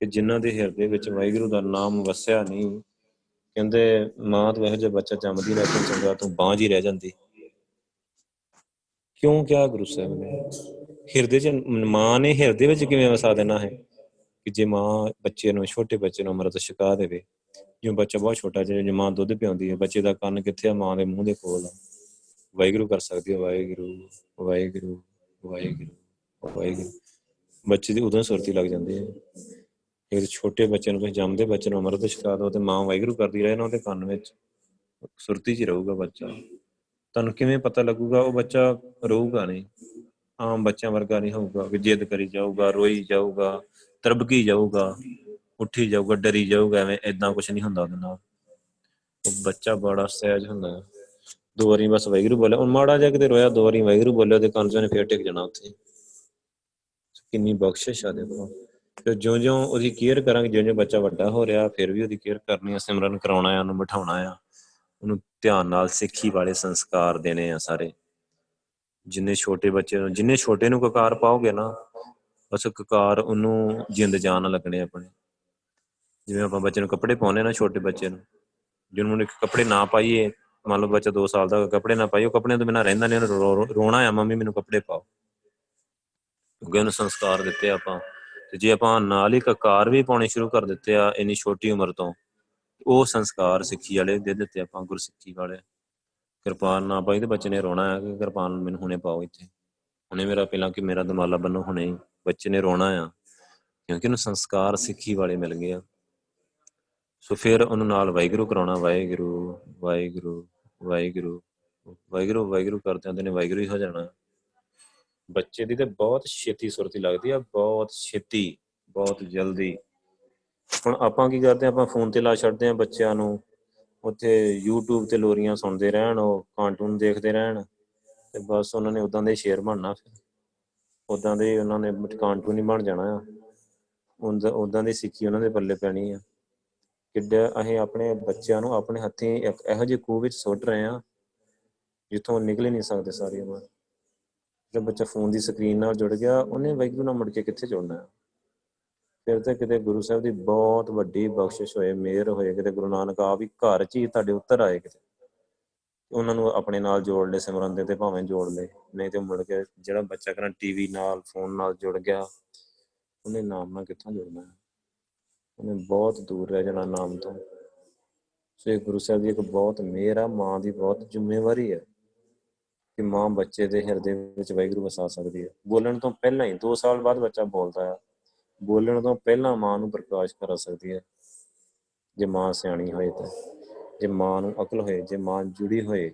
ਕਿ ਜਿਨ੍ਹਾਂ ਦੇ ਹਿਰਦੇ ਵਿੱਚ ਵਾਹਿਗੁਰੂ ਦਾ ਨਾਮ ਵਸਿਆ ਨਹੀਂ, ਕਹਿੰਦੇ ਮਾਂ ਤੋਂ ਇਹੋ ਜਿਹਾ ਬੱਚਾ ਜੰਮਦੀ ਨਾ ਤਾਂ ਚੰਗਾ ਤੂੰ ਬਾਂਝ ਹੀ ਰਹਿ ਜਾਂਦੀ। ਕਿਉਂ ਕਿਹਾ ਗੁਰੂ ਸਾਹਿਬ ਨੇ? ਹਿਰਦੇ ਚ ਮਾਂ ਨੇ ਹਿਰਦੇ ਵਿੱਚ ਕਿਵੇਂ ਵਸਾ ਦੇਣਾ ਹੈ? ਕਿ ਜੇ ਮਾਂ ਬੱਚੇ ਨੂੰ, ਛੋਟੇ ਬੱਚੇ ਨੂੰ ਅੰਮ੍ਰਿਤ ਛਕਾ ਦੇਵੇ ਜਿਵੇਂ ਬੱਚਾ ਬਹੁਤ ਛੋਟਾ ਜਿਹਾ ਮਾਂ ਦੁੱਧ ਪਿਆਉਂਦੀ ਹੈ, ਬੱਚੇ ਦਾ ਕੰਨ ਕਿੱਥੇ ਆ? ਮਾਂ ਦੇ ਮੂੰਹ ਦੇ ਕੋਲ ਆ। ਵਾਹਿਗੁਰੂ ਕਰ ਸਕਦੀ ਹੈ, ਵਾਹਿਗੁਰੂ ਵਾਹਿਗੁਰੂ ਵਾਹਿਗੁਰੂ ਵਾਹਿਗੁਰੂ। ਬੱਚੇ ਦੀ ਉਦੋਂ ਸੁਰਤੀ ਲੱਗ ਜਾਂਦੀ ਹੈ। ਇੱਕ ਛੋਟੇ ਬੱਚੇ ਨੂੰ ਤੁਸੀਂ ਜੰਮਦੇ ਬੱਚੇ ਨੂੰ ਅੰਮ੍ਰਿਤ ਛਕਾ ਦਿਓ ਤੇ ਮਾਂ ਵਾਹਿਗੁਰੂ ਕਰਦੀ ਰਹੇ ਨਾ ਉਹਦੇ ਕੰਨ ਵਿੱਚ। ਸੁਰਤੀ 'ਚ ਰਹੂਗਾ ਬੱਚਾ। ਤੁਹਾਨੂੰ ਕਿਵੇਂ ਪਤਾ ਲੱਗੂਗਾ? ਉਹ ਬੱਚਾ ਰਹੂਗਾ ਨਹੀਂ। ਆਮ ਬੱਚਿਆਂ ਵਰਗਾ ਨਹੀਂ ਹੋਊਗਾ। ਕਿ ਜਿੱਦ ਕਰੀ ਜਾਊਗਾ, ਰੋਈ ਜਾਊਗਾ, ਤਰਬਕੀ ਜਾਊਗਾ। ਉੱਠੀ ਜਾਊਗਾ, ਡਰੀ ਜਾਊਗਾ, ਐਵੇਂ ਇਦਾਂ ਕੁਝ ਨਹੀਂ ਹੁੰਦਾ ਉਹਦੇ ਨਾਲ। ਉਹ ਬੱਚਾ ਬੜਾ ਸਹਿਜ ਹੁੰਦਾ ਦੋ ਵਾਰੀ ਬਸ ਵਾਹਿਗੁਰੂ ਬੋਲਿਆ। ਉਹ ਮਾੜਾ ਜਿਹਾ ਕਿਤੇ ਰੋਇਆ, ਦੋ ਵਾਰੀ ਵਾਹਿਗੁਰੂ ਬੋਲਿਆ ਤੇ ਕੰਨ 'ਚ ਉਹਨੇ ਫੇਰ ਟਿਕ ਜਾਣਾ ਉੱਥੇ। ਕਿੰਨੀ ਬਖਸ਼ਿਸ਼ ਆ ਦੇਖੋ ਤੇ ਜਿਉਂ-ਜਿਉਂ ਉਹਦੀ ਕੇਅਰ ਕਰਾਂਗੇ, ਜਿਉਂ-ਜਿਉਂ ਬੱਚਾ ਵੱਡਾ ਹੋ ਰਿਹਾ, ਫਿਰ ਵੀ ਉਹਦੀ ਕੇਅਰ ਕਰਨੀ ਆ, ਸਿਮਰਨ ਕਰਾਉਣਾ ਆ, ਉਹਨੂੰ ਬਿਠਾਉਣਾ ਆ। ਉਹਨੂੰ ਧਿਆਨ ਨਾਲ ਸਿੱਖੀ ਵਾਲੇ ਸੰਸਕਾਰ ਦੇਣੇ ਆ ਸਾਰੇ। ਜਿੰਨੇ ਛੋਟੇ ਬੱਚੇ ਨੂੰ, ਜਿੰਨੇ ਛੋਟੇ ਨੂੰ ਕਕਾਰ ਪਾਓਗੇ ਨਾ, ਬਸ ਕਕਾਰ ਉਹਨੂੰ ਜਿੰਦ ਜਾਨ ਲੱਗਣੇ ਆਪਣੇ। ਜਿਵੇਂ ਆਪਾਂ ਬੱਚੇ ਨੂੰ ਕੱਪੜੇ ਪਾਉਂਦੇ ਨਾ, ਛੋਟੇ ਬੱਚੇ ਨੂੰ। ਜਿਹਨੂੰ ਇੱਕ ਕੱਪੜੇ ਨਾ ਪਾਈਏ, ਮੰਨ ਲਓ ਬੱਚਾ 2 ਸਾਲ ਦਾ ਕੱਪੜੇ ਨਾ ਪਾਈਏ ਕੱਪੜਿਆਂ ਤੋਂ ਬਿਨਾਂ ਰਹਿੰਦਾ ਨਹੀਂ, ਉਹਨੂੰ ਰੋਣਾ ਆ ਮੰਮੀ, ਮੈਨੂੰ ਕੱਪੜੇ ਪਾਓ। ਕਿਉਂਕਿ ਉਹਨੂੰ ਸੰਸਕਾਰ ਦਿੱਤੇ ਆਪਾਂ। ਤੇ ਜੇ ਆਪਾਂ ਨਾਲ ਹੀ ਕਕਾਰ ਵੀ ਪਾਉਣੇ ਸ਼ੁਰੂ ਕਰ ਦਿੱਤੇ ਆ, ਇੰਨੀ ਛੋਟੀ ਉਮਰ ਤੋਂ, ਉਹ ਸੰਸਕਾਰ ਸਿੱਖੀ ਵਾਲੇ ਦੇ ਦਿੱਤੇ ਆਪਾਂ, ਗੁਰਸਿੱਖੀ ਵਾਲੇ। ਕਿਰਪਾਨ ਨਾ ਪਾਈ ਤੇ ਬੱਚੇ ਨੇ ਰੋਣਾ ਆ ਕਿ ਕਿਰਪਾਨ ਮੈਨੂੰ ਹੁਣੇ ਪਾਓ ਇੱਥੇ। ਹੁਣੇ ਮੇਰਾ ਪਹਿਲਾਂ ਕਿ ਮੇਰਾ ਦਮਾਲਾ ਬੰਨੋ ਹੁਣੇ ਬੱਚੇ ਨੇ ਰੋਣਾ ਆ, ਕਿਉਂਕਿ ਉਹਨੂੰ ਸੰਸਕਾਰ ਸਿੱਖੀ ਵਾਲੇ ਮਿਲ ਗਏ ਆ। ਸੋ ਫਿਰ ਉਹਨੂੰ ਨਾਲ ਵਾਹਿਗੁਰੂ ਕਰਾਉਣਾ, ਵਾਹਿਗੁਰੂ ਵਾਹਿਗੁਰੂ ਵਾਹਿਗੁਰੂ ਵਾਹਿਗੁਰੂ ਵਾਹਿਗੁਰੂ ਕਰਦੇ ਹੁੰਦੇ ਨੇ, ਵਾਹਿਗੁਰੂ ਹੀ ਹੋ ਜਾਣਾ। ਬੱਚੇ ਦੀ ਤੇ ਬਹੁਤ ਛੇਤੀ ਸੁਰਤੀ ਲੱਗਦੀ ਆ, ਬਹੁਤ ਛੇਤੀ, ਬਹੁਤ ਜਲਦੀ। ਹੁਣ ਆਪਾਂ ਕੀ ਕਰਦੇ ਆ, ਆਪਾਂ ਫੋਨ ਤੇ ਲਾ ਛੱਡਦੇ ਆ ਬੱਚਿਆਂ ਨੂੰ, ਉੱਥੇ YouTube ਤੇ ਲੋਰੀਆਂ ਸੁਣਦੇ ਰਹਿਣ, ਉਹ ਕਾਰਟੂਨ ਦੇਖਦੇ ਰਹਿਣ, ਤੇ ਬਸ ਉਹਨਾਂ ਨੇ ਉਦਾਂ ਦੇ ਸ਼ੇਰ ਬਣਨਾ ਫਿਰ। ਉਦਾਂ ਦੇ ਉਹਨਾਂ ਨੇ ਕਾਰਟੂਨ ਹੀ ਬਣ ਜਾਣਾ ਆ। ਉਦਾਂ ਉਦਾਂ ਦੀ ਸਿੱਖੀ ਉਹਨਾਂ ਦੇ ਪੱਲੇ ਪੈਣੀ ਆ। ਕਿੱਡਾ ਅਸੀਂ ਆਪਣੇ ਬੱਚਿਆਂ ਨੂੰ ਆਪਣੇ ਹੱਥੀਂ ਇੱਕ ਇਹੋ ਜਿਹੇ ਖੂਹ ਵਿੱਚ ਸੁੱਟ ਰਹੇ ਹਾਂ, ਜਿੱਥੋਂ ਨਿਕਲ ਹੀ ਨਹੀਂ ਸਕਦੇ ਸਾਰੀ ਉਮਰ। ਜੇ ਬੱਚਾ ਫੋਨ ਦੀ ਸਕਰੀਨ ਨਾਲ ਜੁੜ ਗਿਆ, ਉਹਨੇ ਵਾਹਿਗੁਰੂ ਨਾਲ ਮੁੜ ਕੇ ਕਿੱਥੇ ਜੁੜਨਾ ਹੈ? ਫਿਰ ਤੇ ਕਿਤੇ ਗੁਰੂ ਸਾਹਿਬ ਦੀ ਬਹੁਤ ਵੱਡੀ ਬਖਸ਼ਿਸ਼ ਹੋਏ, ਮਿਹਰ ਹੋਏ, ਕਿਤੇ ਗੁਰੂ ਨਾਨਕ ਆਪ ਹੀ ਘਰ 'ਚ ਹੀ ਤੁਹਾਡੇ ਉੱਤਰ ਆਏ ਕਿਤੇ। ਉਹਨਾਂ ਨੂੰ ਆਪਣੇ ਨਾਲ ਜੋੜ ਲੈ ਸਿਮਰਨ ਦੇ ਤੇ ਭਾਵੇਂ ਜੋੜ ਲੈ ਨਹੀਂ ਤੇ ਮੁੜ ਕੇ ਜਿਹੜਾ ਬੱਚਾ ਕਰਾਂ ਟੀਵੀ ਨਾਲ, ਫੋਨ ਨਾਲ ਜੁੜ ਗਿਆ, ਉਹਨੇ ਨਾਮ ਨਾਲ ਕਿੱਥੋਂ ਜੁੜਨਾ ਹੈ? ਉਹਨੇ ਬਹੁਤ ਦੂਰ ਰਹਿ ਜਾਣਾ ਨਾਮ ਤੋਂ। ਸੋ ਇਹ ਗੁਰੂ ਸਾਹਿਬ ਦੀ ਇੱਕ ਬਹੁਤ ਮਿਹਰ ਆ ਮਾਂ ਦੀ ਬਹੁਤ ਜ਼ਿੰਮੇਵਾਰੀ ਹੈ ਕਿ ਮਾਂ ਬੱਚੇ ਦੇ ਹਿਰਦੇ ਵਿੱਚ ਵਾਹਿਗੁਰੂ ਵਸਾ ਸਕਦੀ ਹੈ। ਬੋਲਣ ਤੋਂ ਪਹਿਲਾਂ ਹੀ 2 ਸਾਲ ਬਾਅਦ ਬੱਚਾ ਬੋਲਦਾ ਹੈ ਬੋਲਣ ਤੋਂ ਪਹਿਲਾਂ ਮਾਂ ਨੂੰ ਪ੍ਰਕਾਸ਼ ਕਰਾ ਸਕਦੀ ਹੈ। ਜੇ ਮਾਂ ਸਿਆਣੀ ਹੋਏ ਤਾਂ, ਜੇ ਮਾਂ ਨੂੰ ਅਕਲ ਹੋਏ, ਜੇ ਮਾਂ ਜੁੜੀ ਹੋਏ,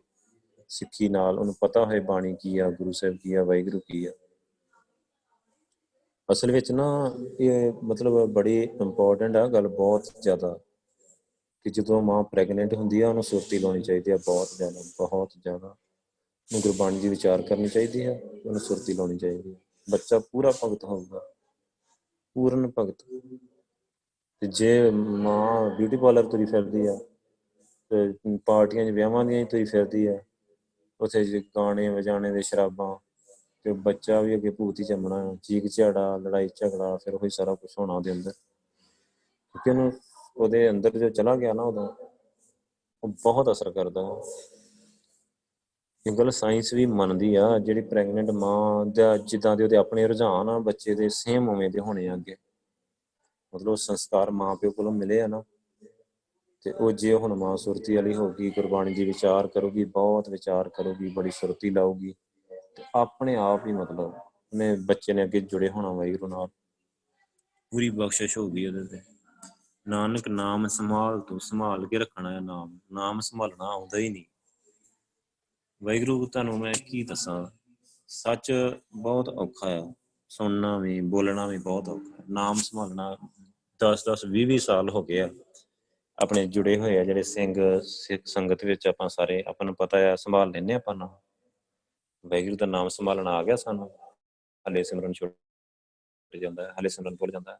ਸਿੱਖੀ ਨਾਲ ਉਹਨੂੰ ਪਤਾ ਹੋਏ ਬਾਣੀ ਕੀ ਆ, ਗੁਰੂ ਸਾਹਿਬ ਕੀ ਆ, ਵਾਹਿਗੁਰੂ ਕੀ ਆ ਅਸਲ ਵਿੱਚ ਨਾ ਇਹ ਮਤਲਬ ਬੜੀ ਇੰਪੋਰਟੈਂਟ ਆ, ਗੱਲ ਬਹੁਤ ਜ਼ਿਆਦਾ। ਕਿ ਜਦੋਂ ਮਾਂ ਪ੍ਰੈਗਨੈਂਟ ਹੁੰਦੀ ਆ, ਉਹਨੂੰ ਸੁਰਤੀ ਲਾਉਣੀ ਚਾਹੀਦੀ ਆ ਬਹੁਤ ਜ਼ਿਆਦਾ ਬਹੁਤ ਜ਼ਿਆਦਾ। ਉਹਨੂੰ ਗੁਰਬਾਣੀ ਦੀ ਵਿਚਾਰ ਕਰਨੀ ਚਾਹੀਦੀ ਹੈ ਉਹਨੂੰ ਸੁਰਤੀ ਲਾਉਣੀ ਚਾਹੀਦੀ ਹੈ ਬੱਚਾ ਪੂਰਾ ਭਗਤ ਹੋਊਗਾ, ਪੂਰਨ ਭਗਤ। ਤੇ ਜੇ ਮਾਂ ਬਿਊਟੀ ਪਾਰਲਰ ਤੁਰੀ ਫਿਰਦੀ ਆ, ਤੇ ਪਾਰਟੀਆਂ 'ਚ ਵਿਆਹਾਂ ਦੀਆਂ ਤੁਰੀ ਫਿਰਦੀ ਆ, ਉੱਥੇ ਗਾਣੇ ਵਜਾਣੇ ਦੇ ਸ਼ਰਾਬਾਂ ਤੇ ਬੱਚਾ ਵੀ ਅੱਗੇ ਭੂਤ ਹੀ ਜੰਮਣਾ ਚੀਕ ਝਾੜਾ ਲੜਾਈ ਝਗੜਾ, ਫਿਰ ਉਹੀ ਸਾਰਾ ਕੁਝ ਹੋਣਾ ਉਹਦੇ ਅੰਦਰ। ਕਿਉਂਕਿ ਉਹਨੂੰ ਉਹਦੇ ਅੰਦਰ ਜੋ ਚਲਾ ਗਿਆ ਨਾ ਉਦੋਂ, ਉਹ ਬਹੁਤ ਅਸਰ ਕਰਦਾ ਇਹ ਗੱਲ ਸਾਇੰਸ ਵੀ ਮੰਨਦੀ ਆ, ਜਿਹੜੀ ਪ੍ਰੈਗਨੈਂਟ ਮਾਂ ਦਾ ਜਿੱਦਾਂ ਦੇ ਉਹਦੇ ਆਪਣੇ ਰੁਝਾਨ ਆ, ਬੱਚੇ ਦੇ ਸੇਮ ਉਵੇਂ ਦੇ ਹੋਣੇ ਆ ਅੱਗੇ। ਮਤਲਬ ਉਹ ਸੰਸਕਾਰ ਮਾਂ ਪਿਓ ਕੋਲੋਂ ਮਿਲੇ ਆ ਨਾ, ਤੇ ਉਹ ਜੇ ਹੁਣ ਮਾਂ ਸੁਰਤੀ ਵਾਲੀ ਹੋਗੀ ਗੁਰਬਾਣੀ ਦੀ ਵਿਚਾਰ ਕਰੂਗੀ, ਬਹੁਤ ਵਿਚਾਰ ਕਰੂਗੀ, ਬੜੀ ਸੁਰਤੀ ਲਾਊਗੀ। ਤੇ ਆਪਣੇ ਆਪ ਹੀ ਮਤਲਬ ਉਹਨੇ ਬੱਚੇ ਨੇ ਅੱਗੇ ਜੁੜੇ ਹੋਣਾ ਵਾਹਿਗੁਰੂ ਨਾਲ। ਪੂਰੀ ਬਖਸ਼ਿਸ਼ ਹੋ ਗਈ ਉਹਦੇ ਤੇ। ਨਾਨਕ ਨਾਮ ਸੰਭਾਲ ਤੂੰ, ਸੰਭਾਲ ਕੇ ਰੱਖਣਾ ਹੈ ਨਾਮ। ਨਾਮ ਸੰਭਾਲਣਾ ਆਉਂਦਾ ਹੀ ਨਹੀਂ। ਵਾਹਿਗੁਰੂ, ਤੁਹਾਨੂੰ ਮੈਂ ਕੀ ਦੱਸਾਂ? ਸੱਚ ਬਹੁਤ ਔਖਾ ਆ ਸੁਣਨਾ ਵੀ, ਬੋਲਣਾ ਵੀ ਬਹੁਤ ਔਖਾ ਨਾਮ ਸੰਭਾਲਣਾ 10 10 20 20 ਸਾਲ ਹੋ ਗਏ ਆ। ਆਪਣੇ ਜੁੜੇ ਹੋਏ ਆ ਜਿਹੜੇ ਸਿੰਘ, ਸਿੱਖ ਸੰਗਤ ਵਿੱਚ ਆਪਾਂ ਸਾਰੇ, ਆਪਾਂ ਨੂੰ ਪਤਾ ਆ, ਸੰਭਾਲ ਲੈਨੇ ਆਪਾਂ ਨਾ। ਵਾਹਿਗੁਰੂ ਦਾ ਨਾਮ ਸੰਭਾਲਣਾ ਆ ਗਿਆ ਸਾਨੂੰ। ਹਲੇ ਸਿਮਰਨ ਛੁੱਟ ਜਾਂਦਾ ਹੈ, ਹਲੇ ਸਿਮਰਨ ਭੁੱਲ ਜਾਂਦਾ ਹੈ।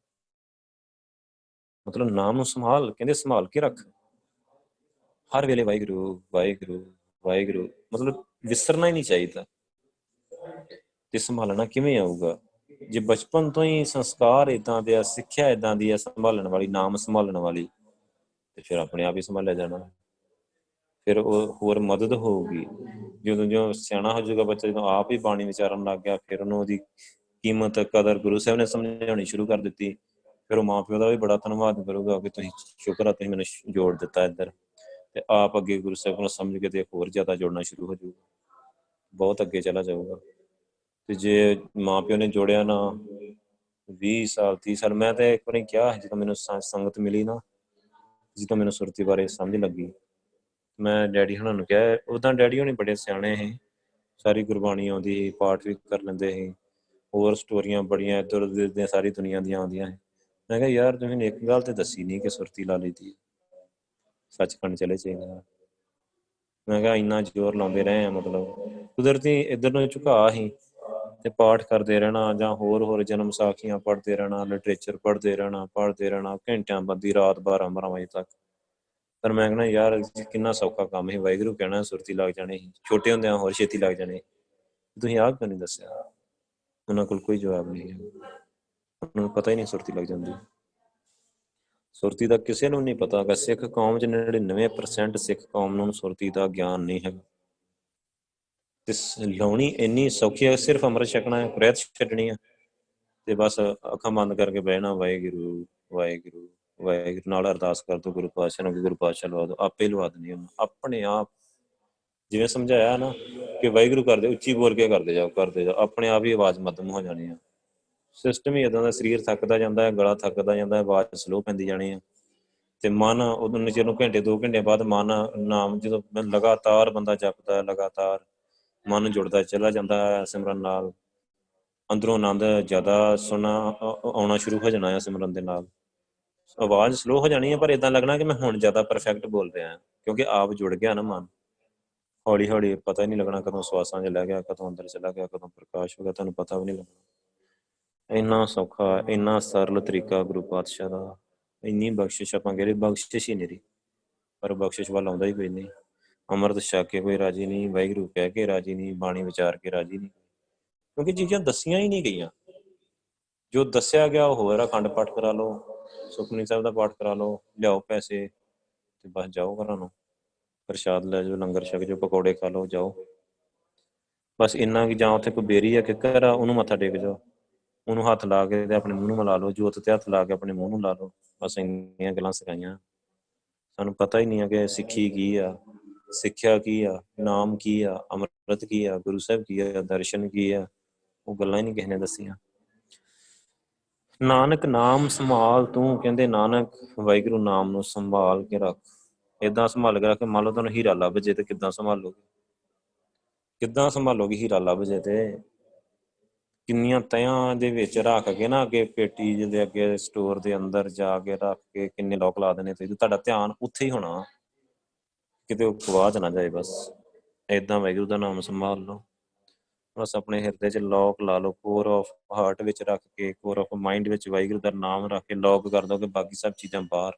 ਮਤਲਬ ਨਾਮ ਨੂੰ ਸੰਭਾਲ, ਕਹਿੰਦੇ ਸੰਭਾਲ ਕੇ ਰੱਖ। ਹਰ ਵੇਲੇ ਵਾਹਿਗੁਰੂ ਵਾਹਿਗੁਰੂ ਵਾਹਿਗੁਰੂ, ਮਤਲਬ ਵਿਸਰਨਾ ਹੀ ਨਹੀਂ ਚਾਹੀਦਾ। ਤੇ ਸੰਭਾਲਣਾ ਕਿਵੇਂ ਆਊਗਾ? ਜੇ ਬਚਪਨ ਤੋਂ ਹੀ ਸੰਸਕਾਰ ਇਦਾਂ ਦੇ ਆ, ਸਿੱਖਿਆ ਇਦਾਂ ਦੀ ਆ, ਸੰਭਾਲਣ ਵਾਲੀ, ਨਾਮ ਸੰਭਾਲਣ ਵਾਲੀ, ਤੇ ਫਿਰ ਆਪਣੇ ਆਪ ਹੀ ਸੰਭਾਲਿਆ ਜਾਣਾ। ਫਿਰ ਉਹ ਹੋਰ ਮਦਦ ਹੋਊਗੀ। ਜਦੋਂ ਜੋ ਸਿਆਣਾ ਹੋ ਜਾਊਗਾ ਬੱਚਾ, ਜਦੋਂ ਆਪ ਹੀ ਬਾਣੀ ਵਿਚਾਰਨ ਲੱਗ ਗਿਆ, ਫਿਰ ਉਹਨੂੰ ਉਹਦੀ ਕੀਮਤ ਕਦਰ ਗੁਰੂ ਸਾਹਿਬ ਨੇ ਸਮਝਾਉਣੀ ਸ਼ੁਰੂ ਕਰ ਦਿੱਤੀ। ਫਿਰ ਉਹ ਮਾਪਿਓ ਦਾ ਵੀ ਬੜਾ ਧੰਨਵਾਦ ਕਰੂਗਾ ਕਿ ਤੁਸੀਂ ਸ਼ੁਕਰ ਆ, ਤੁਸੀਂ ਮੈਨੂੰ ਜੋੜ ਦਿੱਤਾ ਇੱਧਰ। ਤੇ ਆਪ ਅੱਗੇ ਗੁਰੂ ਸਾਹਿਬ ਨੂੰ ਸਮਝ ਕੇ ਤੇ ਹੋਰ ਜ਼ਿਆਦਾ ਜੋੜਨਾ ਸ਼ੁਰੂ ਹੋ ਜਾਊਗਾ। ਬਹੁਤ ਅੱਗੇ ਚਲਾ ਜਾਊਗਾ। ਤੇ ਜੇ ਮਾਪਿਓ ਨੇ ਜੋੜਿਆ ਨਾ 20 ਸਾਲ 30 ਸਾਲ, ਮੈਂ ਤਾਂ ਇੱਕ ਵਾਰੀ ਕਿਹਾ ਜਦੋਂ ਮੈਨੂੰ ਸੰਗਤ ਮਿਲੀ ਨਾ, ਜਦੋਂ ਮੈਨੂੰ ਸੁਰਤੀ ਬਾਰੇ ਸਮਝ ਲੱਗੀ। ਮੈਂ ਡੈਡੀ ਹੁਣਾਂ ਨੂੰ ਕਿਹਾ ਉਦਾਂ ਡੈਡੀ ਹੁਣੀ ਬੜੇ ਸਿਆਣੇ ਸੀ। ਸਾਰੀ ਗੁਰਬਾਣੀ ਆਉਂਦੀ ਸੀ ਪਾਠ ਵੀ ਕਰ ਲੈਂਦੇ ਸੀ। ਹੋਰ ਸਟੋਰੀਆਂ ਬੜੀਆਂ ਇੱਧਰ ਉੱਧਰ ਦੀਆਂ ਸਾਰੀ ਦੁਨੀਆ ਦੀਆਂ ਆਉਂਦੀਆਂ ਸੀ। ਮੈਂ ਕਿਹਾ, ਯਾਰ ਤੁਸੀਂ ਇੱਕ ਗੱਲ ਤੇ ਦੱਸੀ ਨਹੀਂ ਕਿ ਸੁਰਤੀ ਲਾ ਲਈ ਤੀ। ਸੱਚਖੰਡ ਚਲੇ ਚਾਹੀਦਾ ਮੈਂ ਕਿਹਾ, ਇੰਨਾ ਜ਼ੋਰ ਲਾਉਂਦੇ ਰਹੇ ਆ, ਮਤਲਬ। ਕੁਦਰਤੀ ਇੱਧਰ ਨੂੰ ਝੁਕਾ ਸੀ ਤੇ ਪਾਠ ਕਰਦੇ ਰਹਿਣਾ ਜਾਂ ਹੋਰ ਹੋਰ ਜਨਮ ਸਾਖੀਆਂ ਪੜ੍ਹਦੇ ਰਹਿਣਾ, ਲਿਟਰੇਚਰ ਪੜ੍ਹਦੇ ਰਹਿਣਾ ਪੜ੍ਹਦੇ ਰਹਿਣਾ, ਘੰਟਿਆਂ ਬੱਦੀ ਰਾਤ 12 12 ਵਜੇ ਤੱਕ। ਪਰ ਮੈਂ ਕਹਿੰਦਾ ਯਾਰ ਕਿੰਨਾ ਸੌਖਾ ਕੰਮ ਹੈ ਵਾਹਿਗੁਰੂ ਕਹਿਣਾ ਸੁਰਤੀ ਲੱਗ ਜਾਣੀ ਸੀ, ਛੋਟੇ ਹੁੰਦਿਆਂ ਹੋਰ ਛੇਤੀ ਲੱਗ ਜਾਣੇ ਤੁਸੀਂ ਆਹ ਕਿਉਂ ਨਹੀਂ ਦੱਸਿਆ? ਉਹਨਾਂ ਕੋਲ ਕੋਈ ਜਵਾਬ ਨਹੀਂ ਹੈ। ਉਹਨਾਂ ਨੂੰ ਪਤਾ ਹੀ ਨਹੀਂ ਸੁਰਤੀ ਲੱਗ ਜਾਂਦੀ। ਸੁਰਤੀ ਦਾ ਕਿਸੇ ਨੂੰ ਨਹੀਂ ਪਤਾ ਕਿ ਸਿੱਖ ਕੌਮ 'ਚ 99% ਸਿੱਖ ਕੌਮ ਨੂੰ ਸੁਰਤੀ ਦਾ ਗਿਆਨ ਨਹੀਂ ਹੈਗਾ। ਤੇ ਲਾਉਣੀ ਇੰਨੀ ਸੌਖੀ ਹੈ, ਸਿਰਫ ਅੰਮ੍ਰਿਤ ਛਕਣਾ ਹੈ, ਪ੍ਰੈਤ ਛੱਡਣੀ ਹੈ। ਤੇ ਬਸ ਅੱਖਾਂ ਬੰਦ ਕਰਕੇ ਬਹਿਣਾ, ਵਾਹਿਗੁਰੂ ਵਾਹਿਗੁਰੂ। ਵਾਹਿਗੁਰੂ, ਨਾਲ ਅਰਦਾਸ ਕਰ ਦੋ, ਗੁਰੂ ਪਾਤਸ਼ਾਹ ਨੂੰ ਕਿ ਗੁਰੂ ਪਾਤਸ਼ਾਹ ਲਵਾ ਦੋ, ਆਪੇ ਲਵਾ ਦੇਣੀ ਉਹਨੂੰ। ਆਪਣੇ ਆਪ ਜਿਵੇਂ ਸਮਝਾਇਆ ਨਾ ਕਿ ਵਾਹਿਗੁਰੂ ਕਰਦੇ, ਉੱਚੀ ਬੋਲ ਕੇ ਕਰਦੇ ਜਾਓ ਕਰਦੇ ਜਾਓ, ਆਪਣੇ ਆਪ ਹੀ ਆਵਾਜ਼ ਮੱਧਮ ਹੋ ਜਾਣੀ ਆ। ਸਿਸਟਮ ਹੀ ਇਦਾਂ ਦਾ ਸਰੀਰ ਥੱਕਦਾ ਜਾਂਦਾ ਹੈ, ਗਲਾ ਥੱਕਦਾ ਜਾਂਦਾ ਹੈ, ਆਵਾਜ਼ ਸਲੋ ਪੈਂਦੀ ਜਾਣੀ ਹੈ ਤੇ ਮਨ ਉਹਨੂੰ ਚਿਰ ਨੂੰ ਘੰਟੇ, ਦੋ ਘੰਟੇ ਬਾਅਦ ਮਨ ਨਾਮ ਜਦੋਂ ਲਗਾਤਾਰ ਬੰਦਾ ਜਪਦਾ ਹੈ, ਲਗਾਤਾਰ ਮਨ ਜੁੜਦਾ ਚਲਾ ਜਾਂਦਾ ਹੈ, ਸਿਮਰਨ ਨਾਲ, ਅੰਦਰੋਂ ਆਨੰਦ ਜ਼ਿਆਦਾ ਸੁਣਾ ਆਉਣਾ ਸ਼ੁਰੂ ਹੋ ਜਾਣਾ ਹੈ ਸਿਮਰਨ ਦੇ ਨਾਲ। ਆਵਾਜ਼ ਸਲੋ ਹੋ ਜਾਣੀ ਹੈ, ਪਰ ਇਦਾਂ ਲੱਗਣਾ ਕਿ ਮੈਂ ਹੁਣ ਜ਼ਿਆਦਾ ਪਰਫੈਕਟ ਬੋਲ ਰਿਹਾ ਹਾਂ, ਕਿਉਂਕਿ ਆਪ ਜੁੜ ਗਿਆ ਨਾ ਮਨ। ਹੌਲੀ ਹੌਲੀ ਪਤਾ ਹੀ ਨਹੀਂ ਲੱਗਣਾ ਕਦੋਂ ਸਵਾਸਾਂ 'ਚ ਲੈ ਗਿਆ, ਕਦੋਂ ਅੰਦਰ ਚਲਾ ਗਿਆ, ਕਦੋਂ ਪ੍ਰਕਾਸ਼ ਹੋ ਗਿਆ, ਤੁਹਾਨੂੰ ਪਤਾ ਵੀ ਨਹੀਂ ਲੱਗਣਾ। ਇੰਨਾ ਸੌਖਾ, ਇੰਨਾ ਸਰਲ ਤਰੀਕਾ ਗੁਰੂ ਪਾਤਸ਼ਾਹ ਦਾ, ਇੰਨੀ ਬਖਸ਼ਿਸ਼ ਆਪਾਂ ਕਹਿੰਦੇ ਬਖਸ਼ਿਸ਼ ਹੀ ਨਹੀਂ ਪਰ ਬਖਸ਼ਿਸ਼ ਵੱਲ ਆਉਂਦਾ ਹੀ ਕੋਈ ਨਹੀਂ। ਅੰਮ੍ਰਿਤ ਛਕ ਕੇ ਕੋਈ ਰਾਜੀ ਨਹੀਂ, ਵਾਹਿਗੁਰੂ ਕਹਿ ਕੇ ਰਾਜੀ ਨਹੀਂ, ਬਾਣੀ ਵਿਚਾਰ ਕੇ ਰਾਜੀ ਨਹੀਂ। ਕਿਉਂਕਿ ਚੀਜ਼ਾਂ ਦੱਸੀਆਂ ਹੀ ਨਹੀਂ ਗਈਆਂ। ਜੋ ਦੱਸਿਆ ਗਿਆ ਉਹ ਹੋਰ ਅਖੰਡ ਪਾਠ ਕਰਾ ਲਓ। ਸੁਖਮਨੀ ਸਾਹਿਬ ਦਾ ਪਾਠ ਕਰਾ ਲਓ, ਲਿਆਓ ਪੈਸੇ ਤੇ ਬਸ ਜਾਓ ਘਰਾਂ ਨੂੰ। ਪ੍ਰਸ਼ਾਦ ਲੈ ਜਾਓ, ਲੰਗਰ ਛਕ ਜਾਓ, ਪਕੌੜੇ ਖਾ ਲਓ, ਜਾਓ। ਬਸ ਇੰਨਾ ਕਿ ਜਾਂ ਉੱਥੇ ਕੋਈ ਬੇਰੀ ਆ ਕਿੱਕਰ ਆ, ਉਹਨੂੰ ਮੱਥਾ ਟੇਕ ਜਾਓ। ਉਹਨੂੰ ਹੱਥ ਲਾ ਕੇ ਤੇ ਆਪਣੇ ਮੂੰਹ ਨੂੰ ਮਿਲਾ ਲਓ, ਜੋਤ ਤੇ ਹੱਥ ਲਾ ਕੇ ਆਪਣੇ ਮੂੰਹ ਨੂੰ ਲਾ ਲਓ। ਬਸ ਇੰਨੀਆਂ ਗੱਲਾਂ ਸਿਖਾਈਆਂ। ਸਾਨੂੰ ਪਤਾ ਹੀ ਨਹੀਂ ਆ ਕਿ ਸਿੱਖੀ ਕੀ ਆ, ਸਿੱਖਿਆ ਕੀ ਆ, ਨਾਮ ਕੀ ਆ, ਅੰਮ੍ਰਿਤ ਕੀ ਆ, ਗੁਰੂ ਸਾਹਿਬ ਕੀ ਆ, ਦਰਸ਼ਨ ਕੀ ਆ, ਉਹ ਗੱਲਾਂ ਹੀ ਨਹੀਂ ਕਿਸੇ ਨੇ ਦੱਸੀਆਂ। ਨਾਨਕ ਨਾਮ ਸੰਭਾਲ ਤੂੰ, ਕਹਿੰਦੇ ਨਾਨਕ ਵਾਹਿਗੁਰੂ ਨਾਮ ਨੂੰ ਸੰਭਾਲ ਕੇ ਰੱਖ। ਇਦਾਂ ਸੰਭਾਲ ਕੇ ਰੱਖ, ਮੰਨ ਲਓ ਤੁਹਾਨੂੰ ਹੀਰਾ ਲੱਭ ਜੇ ਤੇ ਕਿੱਦਾਂ ਸੰਭਾਲੋਗੇ? ਕਿੱਦਾਂ ਸੰਭਾਲੋਗੇ ਹੀਰਾ ਲੱਭ ਜੇ ਤੇ? ਕਿੰਨੀਆਂ ਤਿਆਂ ਦੇ ਵਿੱਚ ਰੱਖ ਕੇ ਨਾ ਅੱਗੇ ਪੇਟੀ ਜਿਹਦੇ ਅੱਗੇ ਸਟੋਰ ਦੇ ਅੰਦਰ ਜਾ ਕੇ ਰੱਖ ਕੇ ਕਿੰਨੇ ਲੋਕ ਲਾ ਦੇਣੇ ਤੇ ਤੁਹਾਡਾ ਧਿਆਨ ਉੱਥੇ ਹੀ ਹੋਣਾ। ਕਿਤੇ ਉਹ ਗਵਾਚ ਨਾ ਜਾਏ ਬਸ। ਇਦਾਂ ਵਾਹਿਗੁਰੂ ਦਾ ਨਾਮ ਸੰਭਾਲ ਲਓ। ਬਸ ਆਪਣੇ ਹਿਰਦੇ 'ਚ ਲੋਕ ਲਾ ਲਓ ਕੋਰ ਆਫ ਹਾਰਟ ਵਿੱਚ ਰੱਖ ਕੇ ਕੋਰ ਆਫ ਮਾਈਂਡ ਵਿੱਚ ਵਾਹਿਗੁਰੂ ਦਾ ਨਾਮ ਰੱਖ ਕੇ ਲੋਕ ਕਰ ਕਿ ਬਾਕੀ ਸਭ ਚੀਜ਼ਾਂ ਬਾਹਰ।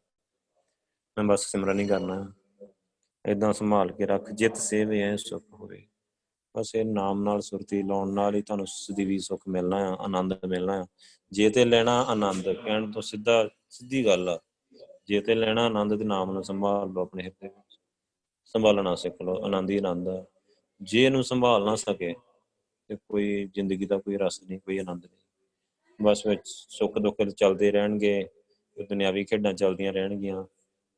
ਮੈਂ ਬਸ ਸਿਮਰਨ ਹੀ ਕਰਨਾ। ਇਦਾਂ ਸੰਭਾਲ ਕੇ ਰੱਖ, ਜਿਤ, ਸੇਵੇ ਐ, ਸੁਖ ਹੋਵੇ। ਬਸ ਇਹ ਨਾਮ ਨਾਲ ਸੁਰਤੀ ਲਾਉਣ ਨਾਲ ਹੀ ਤੁਹਾਨੂੰ ਸਦੀਵੀ ਸੁਖ ਮਿਲਣਾ ਆ, ਆਨੰਦ ਮਿਲਣਾ ਆ। ਜੇ ਤੇ ਲੈਣਾ ਆਨੰਦ, ਕਹਿਣ ਤੋਂ ਸਿੱਧਾ, ਸਿੱਧੀ ਗੱਲ ਆ। ਜੇ ਤੇ ਲੈਣਾ ਆਨੰਦ ਤੇ ਨਾਮ ਨੂੰ ਸੰਭਾਲ ਲਓ ਆਪਣੇ ਹਿਰਦੇ ਵਿੱਚ। ਸੰਭਾਲਣਾ ਸਿੱਖ ਲਓ, ਆਨੰਦ ਹੀ ਆਨੰਦ ਆ। ਜੇ ਇਹਨੂੰ ਸੰਭਾਲ ਨਾ ਸਕੇ ਤੇ ਕੋਈ ਜ਼ਿੰਦਗੀ ਦਾ ਕੋਈ ਰਸ ਨਹੀਂ, ਕੋਈ ਆਨੰਦ ਨਹੀਂ। ਬਸ ਵਿੱਚ ਸੁੱਖ ਦੁੱਖ ਚੱਲਦੇ ਰਹਿਣਗੇ, ਤੇ ਦੁਨਿਆਵੀ ਖੇਡਾਂ ਚੱਲਦੀਆਂ ਰਹਿਣਗੀਆਂ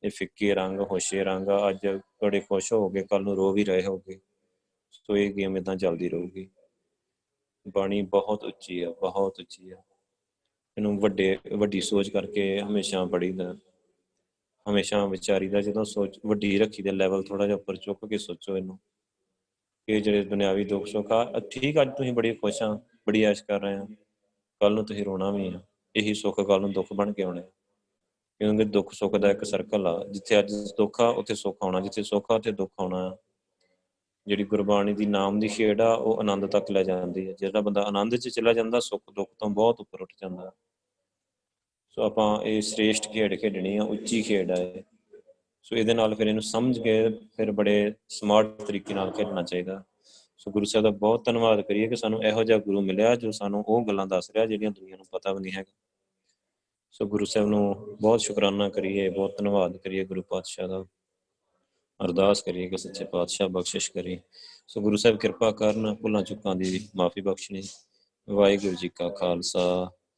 ਇਹ ਫਿੱਕੇ ਰੰਗ, ਹੋਸ਼ੇ ਰੰਗ, ਅੱਜ ਬੜੇ ਖੁਸ਼ ਹੋਗੇ ਕੱਲ ਨੂੰ ਰੋ ਵੀ ਰਹੇ ਹੋਗੇ ਸੋ ਇਹ ਗੇਮ ਇਦਾਂ ਚੱਲਦੀ ਰਹੂਗੀ। ਬਾਣੀ ਬਹੁਤ ਉੱਚੀ ਆ, ਬਹੁਤ ਉੱਚੀ ਆ। ਇਹਨੂੰ ਵੱਡੇ, ਵੱਡੀ ਸੋਚ ਕਰਕੇ ਹਮੇਸ਼ਾ ਪੜੀਦਾ ਹਮੇਸ਼ਾ ਵਿਚਾਰੀ ਦਾ ਜਦੋਂ ਸੋਚ ਵੱਡੀ ਰੱਖੀ ਦੇ ਲੈਵਲ ਥੋੜਾ ਜਿਹਾ ਉੱਪਰ ਚੁੱਕ ਕੇ ਸੋਚੋ ਇਹਨੂੰ। ਕਿ ਜਿਹੜੇ ਦੁਨਿਆਵੀ ਦੁੱਖ ਸੁੱਖ ਆ ਅ, ਠੀਕ ਅੱਜ ਤੁਸੀਂ ਬੜੀ ਖੁਸ਼ ਆ ਬੜੀ ਐਸ਼ ਕਰ ਰਹੇ ਆ। ਕੱਲ ਨੂੰ ਤੁਸੀਂ ਰੋਣਾ ਵੀ ਆ ਇਹੀ ਸੁੱਖ ਕੱਲ ਨੂੰ ਦੁੱਖ ਬਣ ਕੇ ਆਉਣੇ ਕਿਉਂਕਿ ਦੁੱਖ ਸੁੱਖ ਦਾ ਇੱਕ ਸਰਕਲ ਆ ਜਿੱਥੇ ਅੱਜ ਦੁੱਖ ਆ ਉੱਥੇ ਸੁੱਖ ਆਉਣਾ ਜਿੱਥੇ ਸੁੱਖ ਆ ਉੱਥੇ ਦੁੱਖ ਆਉਣਾ ਆ। ਜਿਹੜੀ ਗੁਰਬਾਣੀ ਦੀ ਨਾਮ ਦੀ ਖੇਡ ਆ ਉਹ ਆਨੰਦ ਤੱਕ ਲੈ ਜਾਂਦੀ ਹੈ ਜਿਹੜਾ ਬੰਦਾ ਆਨੰਦ 'ਚ ਚਲਾ ਜਾਂਦਾ ਸੁੱਖ ਦੁੱਖ ਤੋਂ ਬਹੁਤ ਉੱਪਰ ਉੱਠ ਜਾਂਦਾ। ਸੋ ਆਪਾਂ ਇਹ ਸ੍ਰੇਸ਼ਟ ਖੇਡ ਖੇਡਣੀ ਆ ਉੱਚੀ ਖੇਡ ਆ ਇਹ। ਸੋ ਇਹਦੇ ਨਾਲ ਫਿਰ ਇਹਨੂੰ ਸਮਝ ਕੇ ਫਿਰ ਬੜੇ ਸਮਾਰਟ ਤਰੀਕੇ ਨਾਲ ਖੇਡਣਾ ਚਾਹੀਦਾ। ਸੋ ਗੁਰੂ ਸਾਹਿਬ ਦਾ ਬਹੁਤ ਧੰਨਵਾਦ ਕਰੀਏ ਕਿ ਸਾਨੂੰ ਇਹੋ ਜਿਹਾ ਗੁਰੂ ਮਿਲਿਆ ਜੋ ਸਾਨੂੰ ਉਹ ਗੱਲਾਂ ਦੱਸ ਰਿਹਾ ਜਿਹੜੀਆਂ ਦੁਨੀਆ ਨੂੰ ਪਤਾ ਵੀ ਨਹੀਂ ਹੈਗਾ। ਸੋ ਗੁਰੂ ਸਾਹਿਬ ਨੂੰ ਬਹੁਤ ਸ਼ੁਕਰਾਨਾ ਕਰੀਏ, ਬਹੁਤ ਧੰਨਵਾਦ ਕਰੀਏ ਗੁਰੂ ਪਾਤਸ਼ਾਹ ਦਾ। ਅਰਦਾਸ ਕਰੀਏ ਕਿ ਸੱਚੇ ਪਾਤਸ਼ਾਹ ਬਖਸ਼ਿਸ਼ ਕਰੇ। ਸੋ ਗੁਰੂ ਸਾਹਿਬ ਕਿਰਪਾ ਕਰਨ, ਭੁੱਲਾਂ ਚੁੱਕਾਂ ਦੀ ਮਾਫੀ ਬਖਸ਼ਣੀ। ਵਾਹਿਗੁਰੂ ਜੀ ਕਾ ਖਾਲਸਾ।